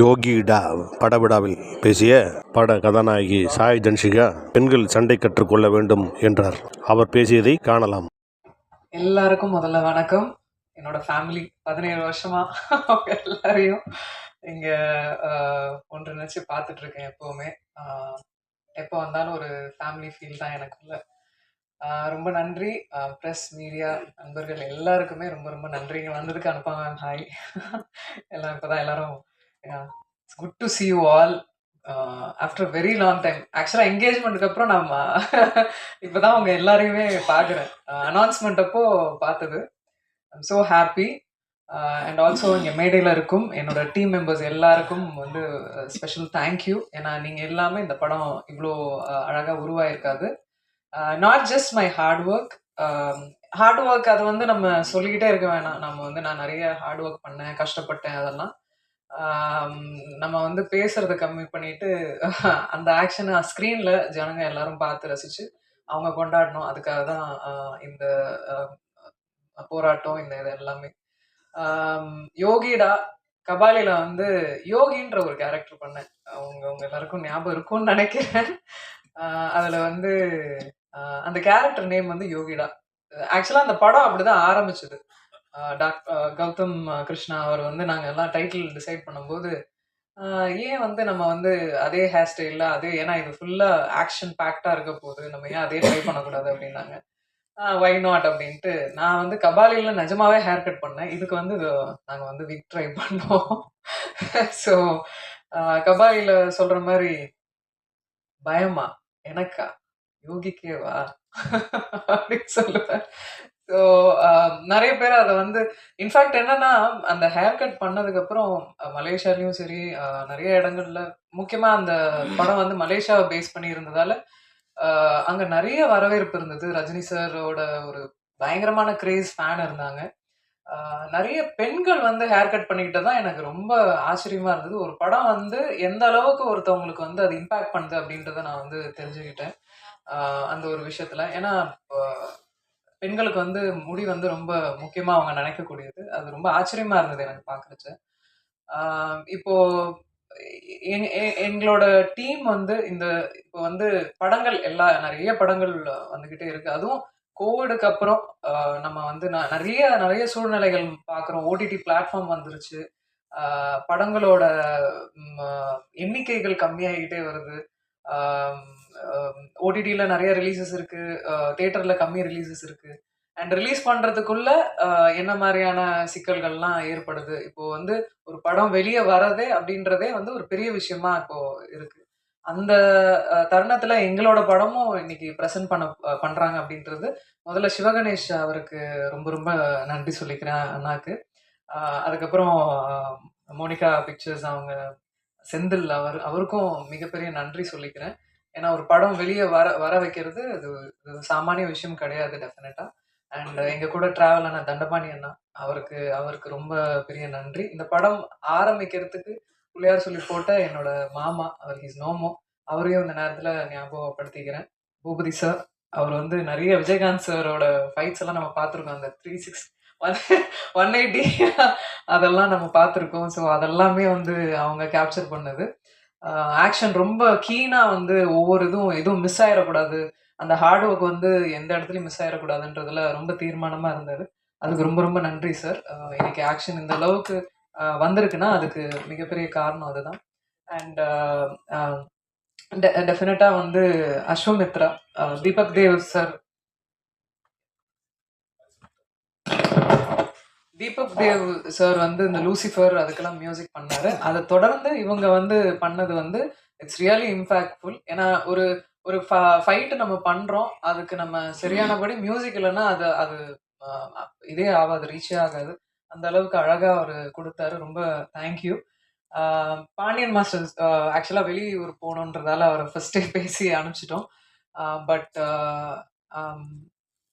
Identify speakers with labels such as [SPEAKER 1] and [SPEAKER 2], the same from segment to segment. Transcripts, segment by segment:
[SPEAKER 1] யோகிடா படவிடாவில் பேசிய பட கதாநாயகி சாய் ஜன்ஷிகா பெண்கள் சண்டை கற்றுக்கொள்ள வேண்டும் என்றார். அவர் பேசியதை காணலாம்.
[SPEAKER 2] எல்லாருக்கும் முதல்ல வணக்கம். என்னோட ஃபேமிலி பதினேழு வருஷமா எல்லாரையும் இங்க ஒன்று நினைச்சு பார்த்துட்டு இருக்கேன் எப்பவுமே எப்போ வந்தாலும் ஒரு ஃபேமிலி ஃபீல் தான் எனக்குள்ள. ரொம்ப நன்றி. ப்ரெஸ் மீடியா நண்பர்கள் எல்லாருக்குமே ரொம்ப ரொம்ப நன்றிங்க. வந்ததுக்கு அனுப்பாங்க ஹாய் எல்லாம் இப்போதான் எல்லாரும் it's good to see you all after very long time ஆக்சுவலாக என்கேஜ்மெண்ட்டுக்கு அப்புறம் நம்ம இப்போதான் அவங்க எல்லாரையுமே பார்க்குறேன். அனௌன்ஸ்மெண்ட் uh, அப்போ பார்த்தது. I'm so happy and also இங்கே மேடையில் இருக்கும். என்னோட டீம் மெம்பர்ஸ் எல்லாருக்கும் வந்து uh, ஸ்பெஷல் தேங்க்யூ ஏன்னா நீங்கள் எல்லாமே இந்த படம் இவ்வளோ uh, அழகாக உருவாயிருக்காது. Not just my hard work hard work அதை வந்து நம்ம சொல்லிக்கிட்டே இருக்க வேணாம். நம்ம வந்து நான் நிறைய ஹார்ட் ஒர்க் பண்ணேன் கஷ்டப்பட்டேன் அதெல்லாம். நம்ம வந்து பேசுறத கம்மி பண்ணிட்டு அந்த ஆக்ஷனை ஸ்க்ரீனில் ஜனங்க எல்லாரும் பார்த்து ரசிச்சு அவங்க கொண்டாடணும். அதுக்காக தான் இந்த போராட்டம் இந்த இது எல்லாமே. யோகிடா கபாலில வந்து யோகின்ற ஒரு கேரக்டர் பண்ணேன். அவங்க அவங்க எல்லாருக்கும் ஞாபகம் இருக்கும்னு நினைக்கிறேன். அதுல வந்து அந்த கேரக்டர் நேம் வந்து யோகிடா. ஆக்சுவலா அந்த படம் அப்படிதான் ஆரம்பிச்சது. டாக் கௌதம் கிருஷ்ணா அவர் வந்து நாங்கள் எல்லாம் டைட்டில் டிசைட் பண்ணும்போது ஏன் வந்து நம்ம வந்து அதே ஹேர் ஸ்டைலில் அதே ஏன்னா இது ஃபுல்லாக ஆக்ஷன் பேக்டாக இருக்க போகுது நம்ம ஏன் அதே ட்ரை பண்ணக்கூடாது அப்படின்னாங்க. வை நாட் அப்படின்ட்டு நான் வந்து கபாலியில் நிஜமாவே ஹேர் கட் பண்ணேன். இதுக்கு வந்து நாங்கள் வந்து விக் ட்ரை பண்ணோம் ஸோ கபாலியில் சொல்கிற மாதிரி பயமா? எனக்கா? யோகிக்கேவா? அப்படின்னு சொல்லுவேன். ஸோ நிறைய பேர் அதை வந்து இன்ஃபேக்ட் என்னன்னா அந்த ஹேர் கட் பண்ணதுக்கப்புறம் மலேசியாலையும் சரி நிறைய இடங்கள்ல முக்கியமாக அந்த படம் வந்து மலேசியாவை பேஸ் பண்ணி இருந்ததால நிறைய வரவேற்பு இருந்தது. ரஜினி சாரோட ஒரு பயங்கரமான கிரேஸ் ஃபேன் இருந்தாங்க. நிறைய பெண்கள் வந்து ஹேர் கட் பண்ணிக்கிட்டு தான் எனக்கு ரொம்ப ஆச்சரியமா இருந்தது. ஒரு படம் வந்து எந்த அளவுக்கு ஒருத்தவங்களுக்கு வந்து அது இம்பாக்ட் பண்ணுது அப்படின்றத நான் வந்து தெரிஞ்சுக்கிட்டேன். அந்த ஒரு விஷயத்துல. ஏன்னா பெண்களுக்கு வந்து முடி வந்து ரொம்ப முக்கியமா அவங்க நினைக்கக்கூடியது. அது ரொம்ப ஆச்சரியமா இருந்தது எனக்கு பார்க்கறச்ச ஆஹ் இப்போ எ- எங்களோட டீம் வந்து இந்த இப்போ வந்து படங்கள் எல்லா நிறைய படங்கள் வந்துகிட்டே இருக்கு. அதுவும் கோவிடுக்கு அப்புறம் ஆஹ் நம்ம வந்து ந- நிறைய நிறைய சூழ்நிலைகள் பார்க்குறோம் ஓடிடி பிளாட்ஃபார்ம் வந்துருச்சு. ஆஹ் படங்களோட ம், எண்ணிக்கைகள் கம்மியாகிட்டே வருது. ஓடிடியில் நிறைய ரிலீசஸ் இருக்கு தேட்டரில் கம்மி ரிலீசஸ் இருக்கு. அண்ட் ரிலீஸ் பண்ணுறதுக்குள்ள என்ன மாதிரியான சிக்கல்கள்லாம் ஏற்படுது? இப்போ வந்து ஒரு படம் வெளியே வரதே அப்படின்றதே வந்து ஒரு பெரிய விஷயமா இப்போ இருக்கு. அந்த தருணத்தில் எங்களோட படமும் இன்னைக்கு ப்ரெசென்ட் பண்ண பண்ணுறாங்க அப்படின்றது முதல்ல சிவகணேஷ் அவருக்கு ரொம்ப ரொம்ப நன்றி சொல்லிக்கிறேன் அண்ணாக்கு. அதுக்கப்புறம் மோனிகா பிக்சர்ஸ் அவங்க செந்தில் அவர் அவருக்கும் மிகப்பெரிய நன்றி சொல்லிக்கிறேன். ஏன்னா ஒரு படம் வெளியே வர வர வைக்கிறது அது சாமானிய விஷயம் கிடையாது டெஃபினட்டா அண்ட் எங்க கூட டிராவல் ஆன தண்டபாணி அண்ணா அவருக்கு அவருக்கு ரொம்ப பெரிய நன்றி. இந்த படம் ஆரம்பிக்கிறதுக்கு பிள்ளையார் சொல்லி போட்ட என்னோட மாமா அவர் இஸ் நோமோ அவரையும் இந்த நேரத்துல ஞாபகப்படுத்திக்கிறேன். பூபதி சார் அவர் வந்து நிறைய விஜயகாந்த் சாரோட ஃபைட்ஸ் எல்லாம் நம்ம பார்த்துருக்கோம். அந்த three six one one eighty அதெல்லாம் நம்ம பார்த்துருக்கோம். ஸோ அதெல்லாமே வந்து அவங்க கேப்சர் பண்ணது. Uh, ஆக்ஷன் ரொம்ப கீனாக வந்து ஒவ்வொரு இதுவும் எதுவும் மிஸ் ஆயிடக்கூடாது அந்த ஹார்ட் ஒர்க் வந்து எந்த இடத்துலையும் மிஸ் ஆயிடக்கூடாதுன்றதுல ரொம்ப தீர்மானமாக இருந்தார் அதுக்கு ரொம்ப ரொம்ப நன்றி சார் இன்னைக்கு ஆக்ஷன் இந்த அளவுக்கு uh, வந்திருக்குன்னா அதுக்கு மிகப்பெரிய காரணம் அதுதான். அண்ட் டெஃபினட்டாக uh, வந்து அஸ்வமித்ரா தீபக் தேவ் சார் தீபக் தேவ் சார் வந்து இந்த லூசிஃபர் அதுக்கெல்லாம் மியூசிக் பண்ணாரு. அதை தொடர்ந்து இவங்க வந்து பண்ணது வந்து இட்ஸ் ரியலி இம்பாக்ட்ஃபுல் ஏன்னா ஒரு ஒரு ஃபைட்டு நம்ம பண்றோம் அதுக்கு நம்ம சரியானபடி மியூசிக் இல்லைன்னா அது அது இதே ஆகாது ரீச்சே ஆகாது. அந்த அளவுக்கு அழகா அவர் கொடுத்தாரு. ரொம்ப தேங்க்யூ பாண்டியன் மாஸ்டர் ஆக்சுவலாக வெளியூர் போகணுன்றதால அவரை ஃபர்ஸ்டே பேசி அனுப்பிச்சிட்டோம். பட்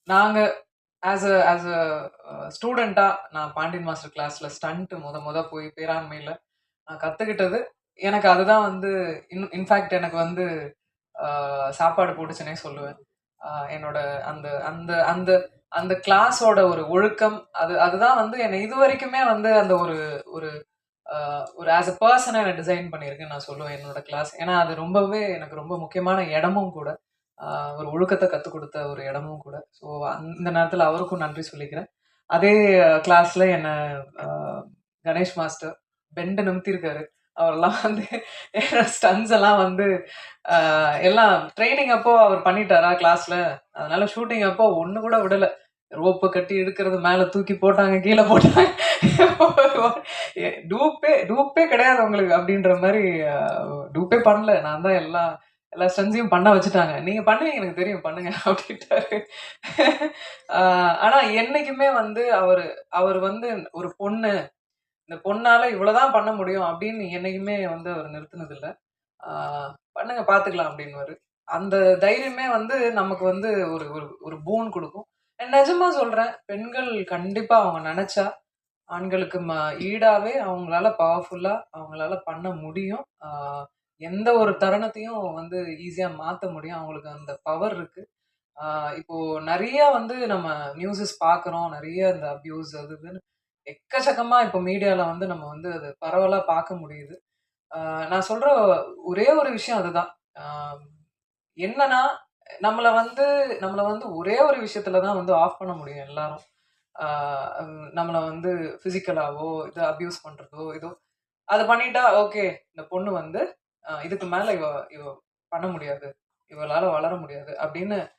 [SPEAKER 2] நாங்கள் ஆஸ் அ ஆஸ் அ ஸ்டூடெண்ட்டாக நான் பாண்டியன் மாஸ்டர் கிளாஸில் ஸ்டண்ட்டு முத முத போய் பேராண்மையில் நான் கற்றுக்கிட்டது எனக்கு அதுதான் வந்து இன் இன்ஃபேக்ட் எனக்கு வந்து சாப்பாடு போட்டுச்சுனே சொல்லுவேன். என்னோட அந்த அந்த அந்த அந்த கிளாஸோட ஒரு ஒழுக்கம் அது அதுதான் வந்து என்னை இது வரைக்குமே வந்து அந்த ஒரு ஒரு ஒரு ஆஸ் அ பர்சனாக என்னை டிசைன் பண்ணியிருக்கேன் நான் சொல்லுவேன் என்னோட கிளாஸ் ஏன்னா அது ரொம்பவே எனக்கு ரொம்ப முக்கியமான இடமும் கூட. ஒரு ஒழுக்கத்தை கற்றுக் கொடுத்த ஒரு இடமும் கூட. ஸோ அந்த நேரத்தில் அவருக்கும் நன்றி சொல்லிக்கிறேன். அதே கிளாஸில் என்னை கணேஷ் மாஸ்டர் பெண்டை நிமித்திருக்காரு. அவரெல்லாம் வந்து ஸ்டன்ஸ் எல்லாம் வந்து எல்லாம் ட்ரைனிங் அப்போ அவர் பண்ணிட்டாரா கிளாஸ்ல அதனால ஷூட்டிங் அப்போ ஒன்று கூட விடல. ரோப்பு கட்டி எடுக்கிறது மேலே தூக்கி போட்டாங்க கீழே போட்டாங்க. டூப்பே டூப்பே கிடையாது உங்களுக்கு அப்படின்ற மாதிரி டூப்பே பண்ணல. நான் தான் எல்லாம் எல்லா ஸ்டன்ஸையும் பண்ண வச்சுட்டாங்க. நீங்கள் பண்ணுவீங்க எனக்கு தெரியும் பண்ணுங்க அப்படின்ட்டாரு. ஆனால் என்றைக்குமே என்னைக்குமே வந்து அவர் அவர் வந்து ஒரு பொண்ணு இந்த பொண்ணால் இவ்வளோதான் பண்ண முடியும் அப்படின்னு என்றைக்குமே வந்து அவர் நிறுத்தினதில்லை. பண்ணுங்க பார்த்துக்கலாம் அப்படின்னு அந்த தைரியமே வந்து நமக்கு வந்து ஒரு ஒரு ஒரு பூன் கொடுக்கும். And நிஜமா சொல்கிறேன் பெண்கள் கண்டிப்பாக அவங்க நினச்சா ஆண்களுக்கு ம ஈடாகவே அவங்களால பவர்ஃபுல்லாக அவங்களால பண்ண முடியும். ஆஹ் எந்த ஒரு தருணத்தையும் வந்து ஈஸியாக மாற்ற முடியும். அவங்களுக்கு அந்த பவர் இருக்கு. இப்போ நிறைய வந்து நம்ம நியூஸஸ் பார்க்குறோம் நிறைய இந்த அபியூஸ் அது இதுன்னு எக்கச்சக்கமா இப்போ மீடியால வந்து நம்ம வந்து அது பரவலாக பார்க்க முடியுது. நான் சொல்ற ஒரே ஒரு விஷயம் அதுதான். என்னன்னா நம்மளை வந்து நம்மளை வந்து ஒரே ஒரு விஷயத்துல தான் வந்து ஆஃப் பண்ண முடியும் எல்லாரும். நம்மளை வந்து ஃபிசிக்கலாவோ இது அப்யூஸ் பண்ணுறதோ இதோ அதை பண்ணிட்டா ஓகே இந்த பொண்ணு வந்து இதுக்கு மேல இவ இவ பண்ண முடியாது. இவளால வளர முடியாது. அப்படின்னு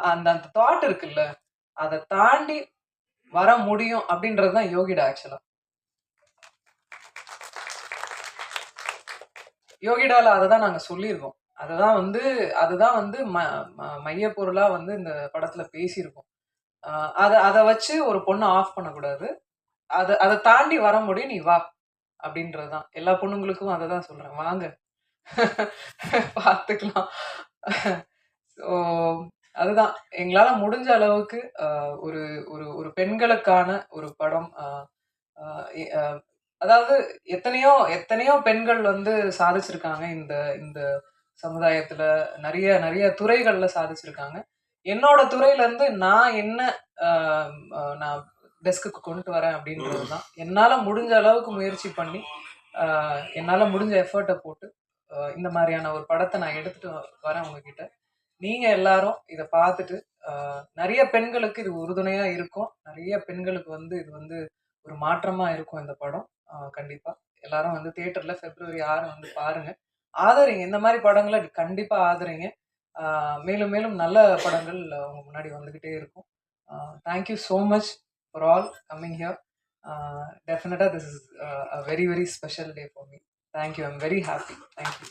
[SPEAKER 2] அந்த அந்த தாட் இருக்குல்ல அதை தாண்டி வர முடியும் அப்படின்றது தான் யோகிடா ஆக்சுவலா யோகிடால அதை தான் நாங்க சொல்லியிருக்கோம். அதுதான் வந்து அதுதான் வந்து ம ம- பொருளா வந்து இந்த படத்துல பேசியிருக்கோம். அதை அதை வச்சு ஒரு பொண்ணை ஆஃப் பண்ணக்கூடாது. அதை அதை தாண்டி வர முடியும் நீ வா அப்படின்றது தான். எல்லா பொண்ணுங்களுக்கும் அதை தான் சொல்றேன். வாங்க. பார்த்துக்கலாம். ஸோ அதுதான். எங்களால முடிஞ்ச அளவுக்கு ஒரு ஒரு ஒரு பெண்களுக்கான ஒரு படம் எ- அதாவது எத்தனையோ எத்தனையோ பெண்கள் வந்து சாதிச்சிருக்காங்க இந்த இந்த சமுதாயத்துல. நிறைய நிறைய துறைகள்ல சாதிச்சிருக்காங்க. என்னோட துறையில இருந்து நான் என்ன நான் டெஸ்க்குக்கு கொண்டு வரேன் அப்படின்றது தான். என்னால முடிஞ்ச அளவுக்கு முயற்சி பண்ணி என்னால முடிஞ்ச எஃபர்ட்டை போட்டு இந்த மாதிரியான ஒரு படத்தை நான் எடுத்துட்டு வரேன் உங்ககிட்ட. நீங்க எல்லாரும் இதை பார்த்துட்டு நிறைய பெண்களுக்கு இது உறுதுணையா இருக்கும். நிறைய பெண்களுக்கு வந்து இது வந்து ஒரு மாற்றமா இருக்கும் இந்த படம். கண்டிப்பா. எல்லாரும் வந்து தியேட்டர்ல பிப்ரவரி ஆறு வந்து பாருங்க. ஆதரிங்க. இந்த மாதிரி படங்களை கண்டிப்பா ஆதரிங்க. மேலும் மேலும் நல்ல படங்கள் உங்க முன்னாடி வந்துகிட்டே இருக்கும். Thank you so much for all coming here definitely this is a very very special day for me thank you I'm very happy thank you